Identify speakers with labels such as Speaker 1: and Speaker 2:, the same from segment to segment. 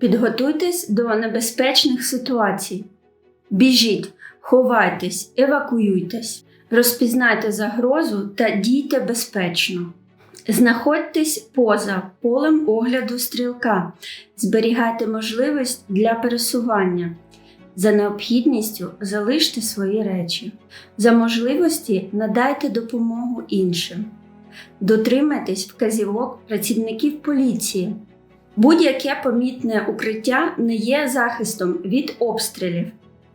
Speaker 1: Підготуйтесь до небезпечних ситуацій. Біжіть, ховайтесь, евакуюйтесь, розпізнайте загрозу та дійте безпечно. Знаходьтесь поза полем огляду стрілка, зберігайте можливість для пересування. За необхідністю залиште свої речі. За можливості надайте допомогу іншим. Дотримайтесь вказівок працівників поліції. Будь-яке помітне укриття не є захистом від обстрілів.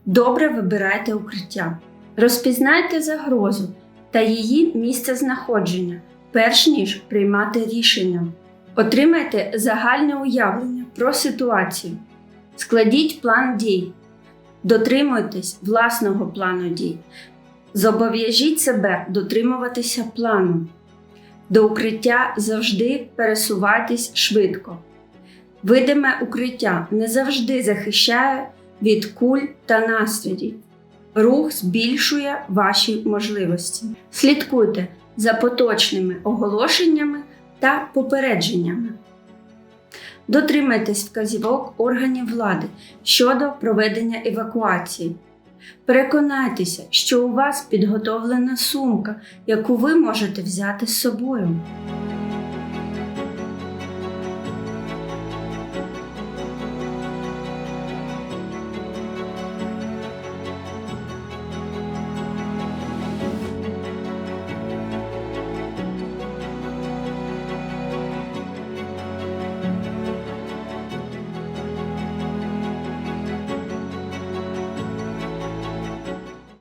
Speaker 1: Добре вибирайте укриття. Розпізнайте загрозу та її місце знаходження, перш ніж приймати рішення. Отримайте загальне уявлення про ситуацію. Складіть план дій. Дотримуйтесь власного плану дій. Зобов'яжіть себе дотримуватися плану. До укриття завжди пересувайтесь швидко. Видиме укриття не завжди захищає від куль та наслідів. Рух збільшує ваші можливості. Слідкуйте за поточними оголошеннями та попередженнями. Дотримайтесь вказівок органів влади щодо проведення евакуації. Переконайтеся, що у вас підготовлена сумка, яку ви можете взяти з собою.